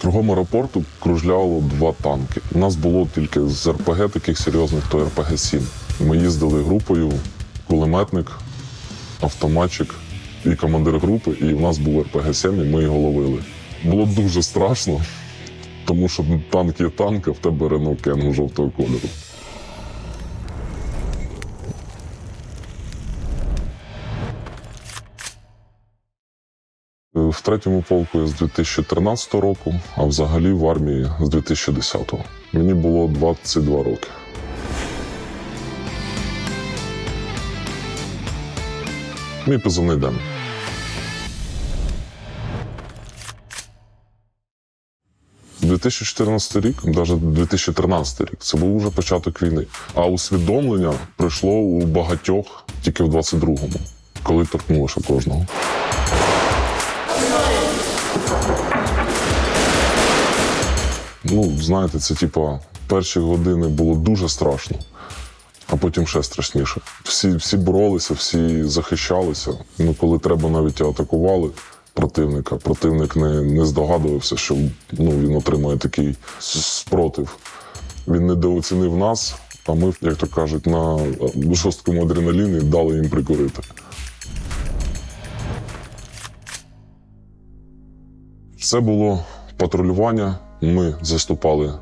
Кругом аеропорту кружляло два танки. У нас було тільки з РПГ таких серйозних, то РПГ-7. Ми їздили групою, кулеметник, автоматчик і командир групи, і в нас був РПГ-7, і ми його ловили. Було дуже страшно, тому що танк є танк, а в тебе Рено Кенгу жовтого кольору. В третьому полку з 2013 року, а взагалі в армії з 2010. го Мені було 22 роки. Мій позивний Ден. – 2014 рік, навіть 2013 рік, це був уже початок війни. А усвідомлення прийшло у багатьох тільки в 22-му, коли торкнулося кожного. Ну, знаєте, це типа перші години було дуже страшно, а потім ще страшніше. Всі, всі боролися, всі захищалися. Ну, коли треба, навіть атакували противника. Противник не, не здогадувався, що ну, він отримає такий спротив. Він недооцінив нас, а ми, як то кажуть, на жорсткому адреналіні дали їм прикурити. Це було патрулювання. Ми заступали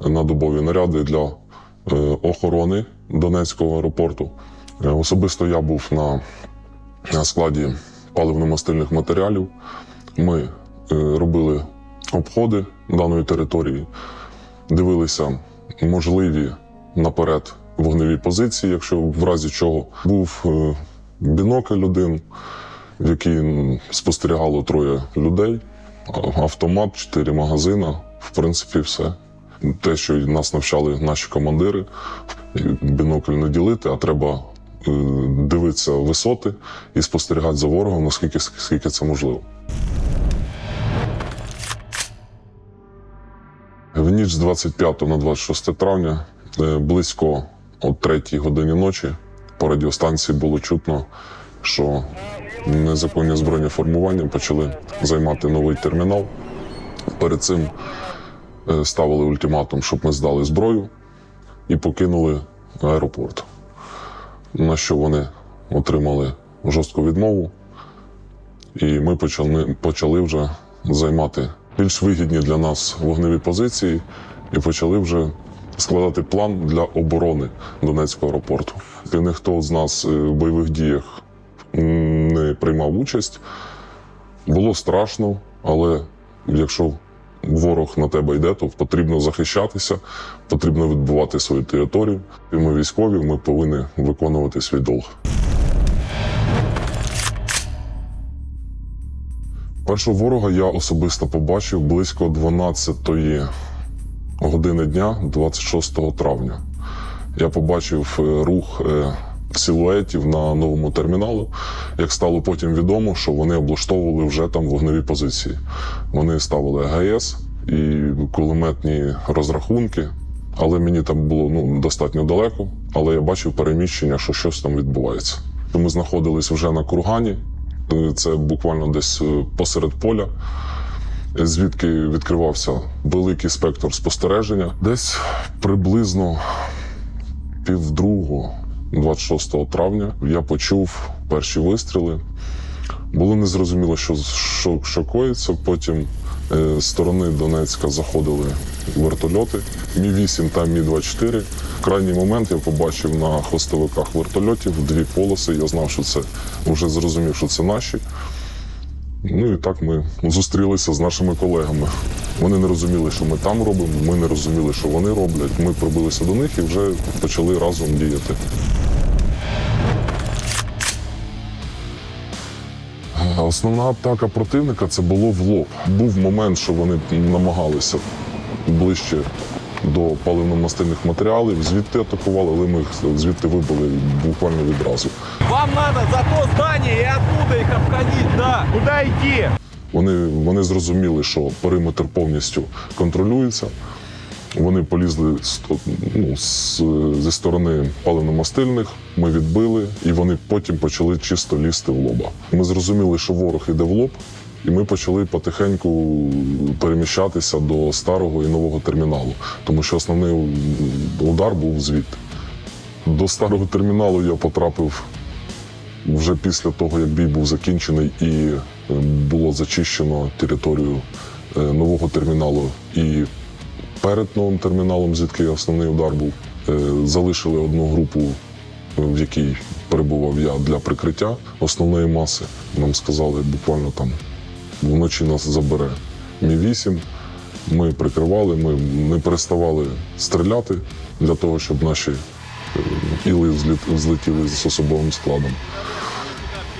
на добові наряди для е, охорони Донецького аеропорту. Е, Особисто я був на, складі паливно-мастильних матеріалів. Ми е, робили обходи даної території, дивилися можливі наперед вогневі позиції, якщо в разі чого був бінокль один, в який спостерігало троє людей, автомат, чотири магазина. В принципі, все. Те, що нас навчали наші командири, бінокль не ділити, а треба е, дивитися висоти і спостерігати за ворогом, наскільки скільки це можливо. В ніч з 25 на 26 травня, е, близько о 3 годині ночі, по радіостанції було чутно, що незаконні збройні формування почали займати новий термінал. Перед цим е, ставили ультиматум, щоб ми здали зброю і покинули аеропорт. На що вони отримали жорстку відмову, і ми почали, почали вже займати більш вигідні для нас вогневі позиції і почали вже складати план для оборони Донецького аеропорту. І ніхто з нас е, в бойових діях не приймав участь. Було страшно, але якщо ворог на тебе йде, то потрібно захищатися, потрібно відбувати свою територію. І ми військові, ми повинні виконувати свій долг. Першого ворога я особисто побачив близько 12-ї години дня, 26 травня. Я побачив е, рух е, силуетів на новому терміналу. Як стало потім відомо, що вони облаштовували вже там вогневі позиції. Вони ставили АГС і кулеметні розрахунки, але мені там було ну, достатньо далеко. Але я бачив переміщення, що щось там відбувається. Ми знаходились вже на кургані. Це буквально десь е, посеред поля звідки відкривався великий спектр спостереження. Десь приблизно півдругого, 26 травня, я почув перші вистріли. Було незрозуміло, що, що, що коїться. Потім е, з сторони Донецька заходили вертольоти Мі-8 та Мі-24. В крайній момент я побачив на хвостовиках вертольотів дві полоси. Я знав, що це вже зрозумів, що це наші. Ну і так ми зустрілися з нашими колегами. Вони не розуміли, що ми там робимо. Ми не розуміли, що вони роблять. Ми пробилися до них і вже почали разом діяти. Основна атака противника це було в лоб. Був момент, що вони намагалися ближче до паливно-мастильних матеріалів, звідти атакували, але ми їх звідти вибили буквально відразу. Вам надо за то здание и оттуда их обходить, да. Куда идти? Вони, вони зрозуміли, що периметр повністю контролюється. Вони полізли ну, з, зі сторони паливно-мастильних, ми відбили, і вони потім почали чисто лізти в лоба. Ми зрозуміли, що ворог іде в лоб, І ми почали потихеньку переміщатися до старого і нового терміналу, тому що основний удар був звідти. До старого терміналу я потрапив вже після того, як бій був закінчений і е, було зачищено територію е, нового терміналу. І перед новим терміналом, звідки основний удар був, е, залишили одну групу, в якій перебував я для прикриття основної маси. Нам сказали, буквально там вночі нас забере Мі 8 Ми прикривали, ми не переставали стріляти для того, щоб наші іли зліт- злетіли з особовим складом.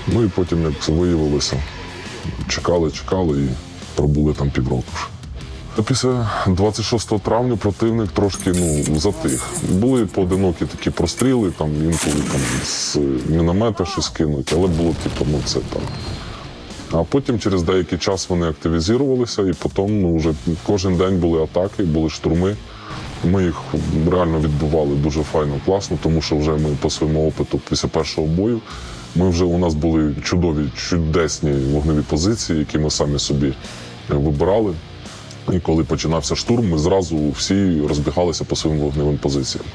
Ну і потім, як виявилося, чекали, чекали і пробули там півроку. Після 26 травня противник трошки ну, затих. Були поодинокі такі простріли, там інколи там, з міномета щось кинуть, але було типу, ну це так. А потім через деякий час вони активізувалися, і потім ну, вже кожен день були атаки, були штурми. Ми їх реально відбували дуже файно, класно, тому що вже ми по своєму опиту після першого бою. Ми вже у нас були чудові, чудесні вогневі позиції, які ми самі собі вибирали. І коли починався штурм, ми зразу всі розбігалися по своїм вогневим позиціям.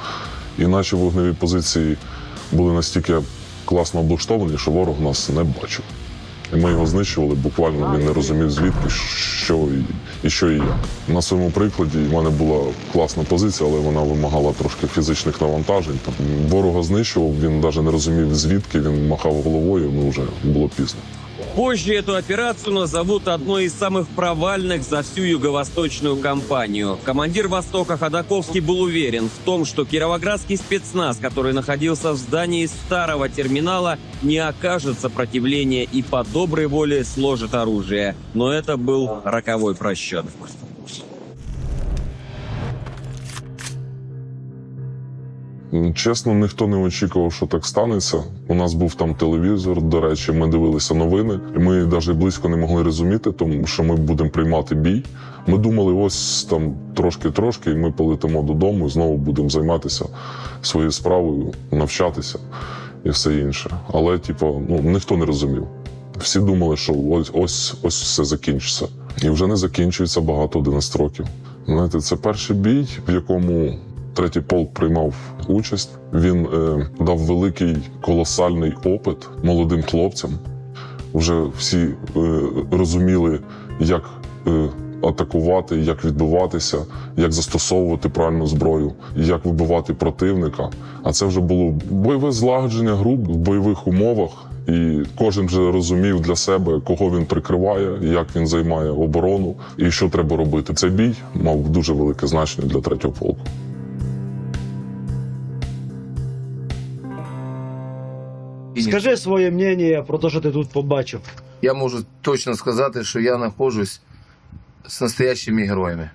І наші вогневі позиції були настільки класно облаштовані, що ворог нас не бачив. І ми його знищували, буквально він не розумів звідки, що і, що і як. На своєму прикладі в мене була класна позиція, але вона вимагала трошки фізичних навантажень. Там ворога знищував, він навіть не розумів звідки, він махав головою, Ми вже було пізно. Позже эту операцию назовут одной из самых провальных за всю юго-восточную кампанию. Командир Востока Ходаковский был уверен в том, что кировоградский спецназ, который находился в здании старого терминала, не окажет сопротивления и по доброй воле сложит оружие. Но это был роковой просчет. Чесно, ніхто не очікував, що так станеться. У нас був там телевізор. До речі, ми дивилися новини. і Ми навіть близько не могли розуміти, тому що ми будемо приймати бій. Ми думали, ось там трошки-трошки, і ми полетимо додому, і знову будемо займатися своєю справою, навчатися і все інше. Але, типу, ну ніхто не розумів. Всі думали, що ось ось ось все закінчиться. І вже не закінчується багато 11 років. Знаєте, це перший бій, в якому третій полк приймав участь. Він е, дав великий колосальний опит молодим хлопцям. Вже всі е, розуміли, як е, атакувати, як відбиватися, як застосовувати правильну зброю, як вибивати противника. А це вже було бойове злагодження груп в бойових умовах. І кожен вже розумів для себе, кого він прикриває, як він займає оборону і що треба робити. Цей бій мав дуже велике значення для третього полку. Скажи своє мнення про те, що ти тут побачив. Я можу точно сказати, що я знаходжусь з настоящими героями.